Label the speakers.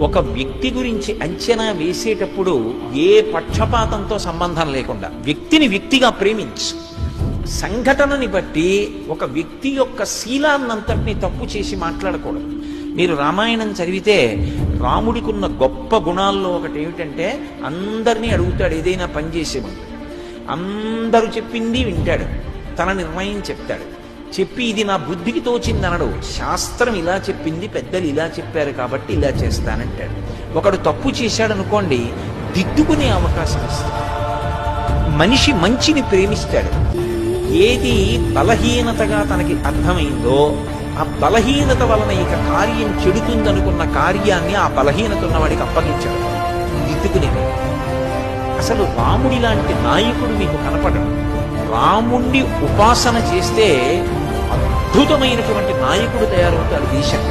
Speaker 1: ఒక వ్యక్తి గురించి అంచనా వేసేటప్పుడు ఏ పక్షపాతంతో సంబంధం లేకుండా వ్యక్తిని వ్యక్తిగా ప్రేమించు. సంఘటనని బట్టి ఒక వ్యక్తి యొక్క శీలాన్నంతటిని తప్పు చేసి మాట్లాడకూడదు. మీరు రామాయణం చదివితే రాముడికున్న గొప్ప గుణాల్లో ఒకటి ఏమిటంటే అందరినీ అడుగుతాడు ఏదైనా పని చేసేవాడు అందరూ చెప్పింది వింటాడు తన నిర్ణయం చెప్తాడు. చెప్పి ఇది నా బుద్ధికి తోచిందనడు. శాస్త్రం ఇలా చెప్పింది పెద్దలు ఇలా చెప్పారు కాబట్టి ఇలా చేస్తానంటాడు. ఒకడు తప్పు చేశాడనుకోండి దిద్దుకునే అవకాశం ఇస్తాడు మనిషి మంచిని ప్రేమిస్తాడు. ఏది బలహీనతగా తనకి అర్థమైందో ఆ బలహీనత వలన ఇక కార్యం చెడుతుందనుకున్న కార్యాన్ని ఆ బలహీనత ఉన్నవాడికి అప్పగించాడు. దిద్దుకునేది అసలు రాముడి లాంటి నాయకుడు మీకు కనపడడు. రాముణ్ణి ఉపాసన చేస్తే అద్భుతమైనటువంటి నాయకుడు తయారవుతాడు దేశం